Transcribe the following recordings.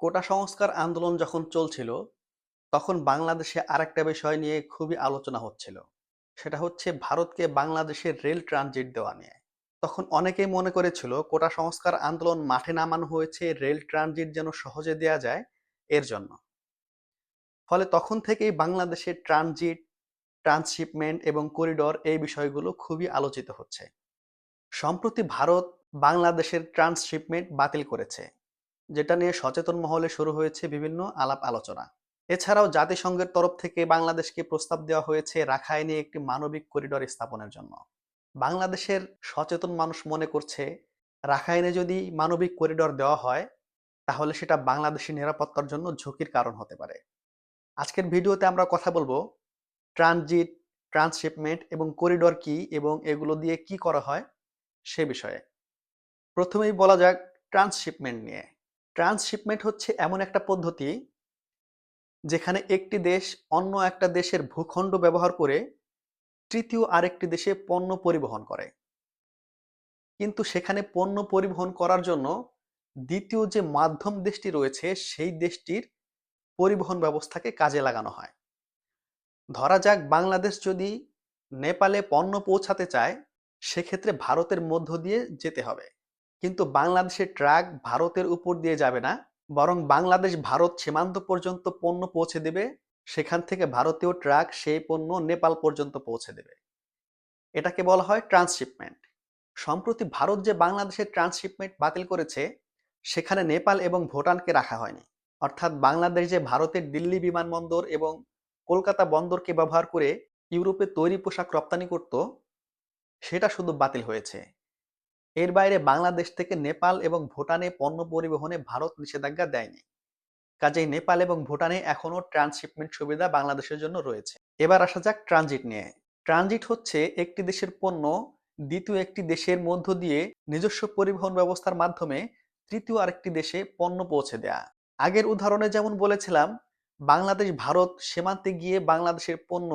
কোটা সংস্কার আন্দোলন যখন চলছিল, তখন বাংলাদেশে আরেকটা বিষয় নিয়ে খুবই আলোচনা হচ্ছিল। সেটা হচ্ছে ভারতকে বাংলাদেশের রেল ট্রানজিট দেওয়া নিয়ে। তখন অনেকেই মনে করেছিল কোটা সংস্কার আন্দোলন মাঠে নামানো হয়েছে, রেল ট্রানজিট যেন সহজে দেয়া যায় এর জন্য। ফলে তখন থেকেই বাংলাদেশের ট্রানজিট, ট্রান্সশিপমেন্ট এবং করিডর এই বিষয়গুলো খুবই আলোচিত হচ্ছে। সম্প্রতি ভারত বাংলাদেশের ট্রান্সশিপমেন্ট বাতিল করেছে। যেটা নিয়ে সচেতন মহলে শুরু হয়েছে বিভিন্ন আলাপ আলোচনা। এছাড়াও জাতিসংঘের তরফ থেকে বাংলাদেশকে প্রস্তাব দেওয়া হয়েছে রাখাইনে একটি মানবিক করিডর স্থাপনের জন্য। বাংলাদেশের সচেতন মানুষ মনে করছে, রাখাইনে যদি মানবিক করিডর দেওয়া হয়, তাহলে সেটা বাংলাদেশের নিরাপত্তার জন্য ঝুঁকির কারণ হতে পারে। আজকের ভিডিওতে আমরা কথা বলব, ট্রানজিট, ট্রান্সশিপমেন্ট এবং করিডর কি এবং এগুলো দিয়ে কি করা হয় সে বিষয়ে। প্রথমেই বলা যাক ট্রান্সশিপমেন্ট নিয়ে। ট্রান্সশিপমেন্ট হচ্ছে এমন একটা পদ্ধতি যেখানে একটি দেশ অন্য একটা দেশের ভূখণ্ড ব্যবহার করে তৃতীয় আরেকটি দেশে পণ্য পরিবহন করে। কিন্তু সেখানে পণ্য পরিবহন করার জন্য দ্বিতীয় যে মাধ্যম দেশটি রয়েছে, সেই দেশটির পরিবহন ব্যবস্থাকে কাজে লাগানো হয়। ধরা যাক বাংলাদেশ যদি নেপালে পণ্য পৌঁছাতে চায়, সেক্ষেত্রে ভারতের মধ্য দিয়ে যেতে হবে। কিন্তু বাংলাদেশের ট্রাক ভারতের উপর দিয়ে যাবে না, বরং বাংলাদেশ ভারত সীমান্ত পর্যন্ত পণ্য পৌঁছে দেবে, সেখান থেকে ভারতীয় ট্রাক সেই পণ্য নেপাল পর্যন্ত পৌঁছে দেবে। এটাকে বলা হয় ট্রান্সশিপমেন্ট। সম্প্রতি ভারত যে বাংলাদেশের ট্রান্সশিপমেন্ট বাতিল করেছে, সেখানে নেপাল এবং ভুটানকে রাখা হয়নি। অর্থাৎ বাংলাদেশ যে ভারতের দিল্লি বিমানবন্দর এবং কলকাতা বন্দরকে ব্যবহার করে ইউরোপে তৈরি পোশাক রপ্তানি করত, সেটা শুধু বাতিল হয়েছে। এর বাইরে বাংলাদেশ থেকে নেপাল এবং ভুটানে পণ্য পরিবহনে ভারত নিষেধাজ্ঞা দেয়নি। কাজেই নেপাল এবং ভুটানে এখনও ট্রান্সশিপমেন্ট সুবিধা বাংলাদেশের জন্য রয়েছে। এবার আসা যাক ট্রানজিট নিয়ে। ট্রানজিট হচ্ছে একটি দেশের পণ্য, দ্বিতীয় একটি দেশের মধ্য দিয়ে নিজস্ব পরিবহন ব্যবস্থার মাধ্যমে তৃতীয় আরেকটি দেশে পণ্য পৌঁছে দেয়া। আগের উদাহরণে যেমন বলেছিলাম, বাংলাদেশ, ভারত সীমান্তে গিয়ে বাংলাদেশের পণ্য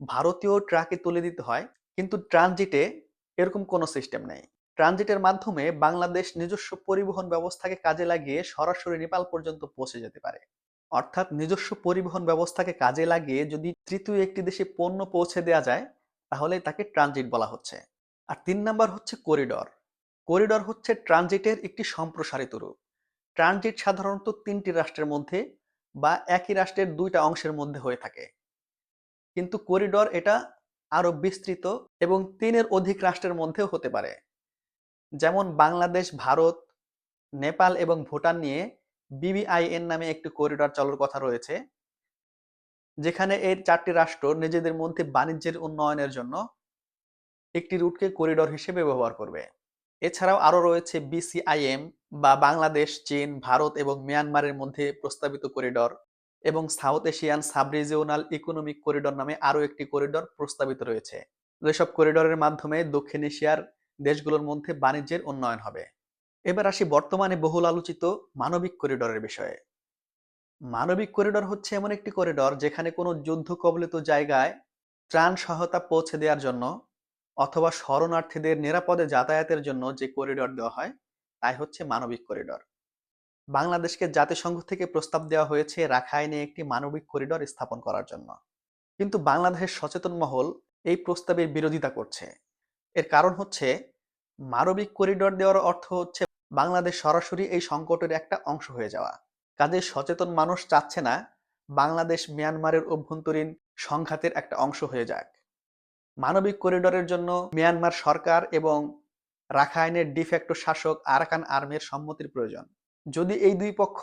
ভারতীয় ট্রাকে তুলে দিতে হয়, কিন্তু ট্রানজিটে এরকম কোনো সিস্টেম নেই। ট্রানজিটের মাধ্যমে বাংলাদেশ নিজস্ব পরিবহন ব্যবস্থাকে কাজে লাগিয়ে সরাসরি নেপাল পর্যন্ত পৌঁছে যেতে পারে। অর্থাৎ নিজস্ব পরিবহন ব্যবস্থাকে কাজে লাগিয়ে যদি তৃতীয় একটি দেশে পণ্য পৌঁছে দেওয়া যায়, তাহলে তাকে ট্রানজিট বলা হচ্ছে। আর তিন নাম্বার হচ্ছে করিডর। করিডর হচ্ছে ট্রানজিটের একটি সম্প্রসারিত রূপ। ট্রানজিট সাধারণত তিনটি রাষ্ট্রের মধ্যে বা একই রাষ্ট্রের দুইটা অংশের মধ্যে হয়ে থাকে। কিন্তু করিডর এটা আরও বিস্তৃত এবং তিনের অধিক রাষ্ট্রের মধ্যেও হতে পারে। যেমন বাংলাদেশ, ভারত, নেপাল এবং ভুটান নিয়ে বিবিআইএন নামে একটি করিডর চালুর কথা রয়েছে, যেখানে এর চারটি রাষ্ট্র নিজেদের মধ্যে বাণিজ্যের উন্নয়নের জন্য একটি রুটকে করিডর হিসেবে ব্যবহার করবে। এছাড়াও আরও রয়েছে বিসিআইএম বা বাংলাদেশ, চীন, ভারত এবং মিয়ানমারের মধ্যে প্রস্তাবিত করিডর এবং South Asian sub regional economic corridor নামে আরও একটি করিডর প্রস্তাবিত রয়েছে। যেসব করিডরের মাধ্যমে দক্ষিণ এশিয়ার দেশগুলোর মধ্যে বাণিজ্যের উন্নয়ন হবে। এবার আসি বর্তমানে বহুল আলোচিত মানবিক করিডরের বিষয়ে। মানবিক করিডর হচ্ছে এমন একটি করিডর যেখানে কোনো যুদ্ধ কবলিত জায়গায় ত্রাণ সহায়তা পৌঁছে দেওয়ার জন্য অথবা শরণার্থীদের নিরাপদে যাতায়াতের জন্য যে করিডর দেওয়া হয়, তাই হচ্ছে মানবিক করিডর। বাংলাদেশকে জাতিসংঘ থেকে প্রস্তাব দেওয়া হয়েছে রাখাইনে একটি মানবিক করিডর স্থাপন করার জন্য। কিন্তু বাংলাদেশের সচেতন মহল এই প্রস্তাবের বিরোধিতা করছে। এর কারণ হচ্ছে মানবিক করিডর দেওয়ার অর্থ হচ্ছে বাংলাদেশ সরাসরি এই সংকটের একটা অংশ হয়ে যাওয়া। কাজে সচেতন মানুষ চাচ্ছে না বাংলাদেশ মিয়ানমারের অভ্যন্তরীণ সংঘাতের একটা অংশ হয়ে যাক। মানবিক করিডোরের জন্য মিয়ানমার সরকার এবং রাখাইনের ডিফ্যাক্টো শাসক আরাকান আর্মির সম্মতির প্রয়োজন। যদি এই দুই পক্ষ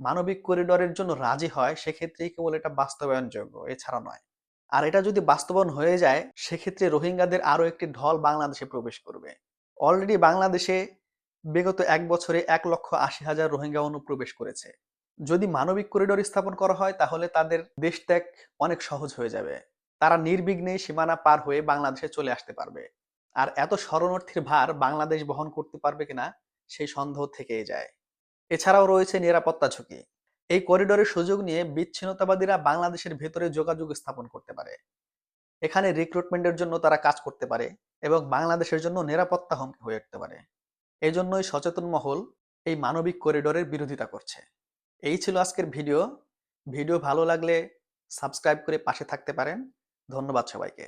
মানবিক করিডোরের জন্য রাজি হয়, সেক্ষেত্রেই কেবল এটা বাস্তবায়নযোগ্য, এছাড়া নয়। আর এটা যদি বাস্তবায়ন হয়ে যায়, সেক্ষেত্রে রোহিঙ্গাদের আরও একটি ঢল বাংলাদেশে প্রবেশ করবে। অলরেডি বাংলাদেশে বিগত এক বছরে এক লক্ষ আশি হাজার রোহিঙ্গা অনুপ্রবেশ করেছে। যদি মানবিক করিডোর স্থাপন করা হয়, তাহলে তাদের দেশ ত্যাগ অনেক সহজ হয়ে যাবে। তারা নির্বিঘ্নে সীমানা পার হয়ে বাংলাদেশে চলে আসতে পারবে। আর এত শরণার্থীর ভার বাংলাদেশ বহন করতে পারবে কিনা, সেই সন্দেহ থেকেই যায়। এছাড়াও রয়েছে নিরাপত্তা ঝুঁকি। এই করিডোরের সুযোগ নিয়ে বিচ্ছিন্নতাবাদীরা বাংলাদেশের ভেতরে যোগাযোগ স্থাপন করতে পারে। এখানে রিক্রুটমেন্টের জন্য তারা কাজ করতে পারে এবং বাংলাদেশের জন্য নিরাপত্তা হুমকি হয়ে উঠতে পারে। এই জন্যই সচেতন মহল এই মানবিক করিডোরের বিরোধিতা করছে। এই ছিল আজকের ভিডিও। ভিডিও ভালো লাগলে সাবস্ক্রাইব করে পাশে থাকতে পারেন। ধন্যবাদ সবাইকে।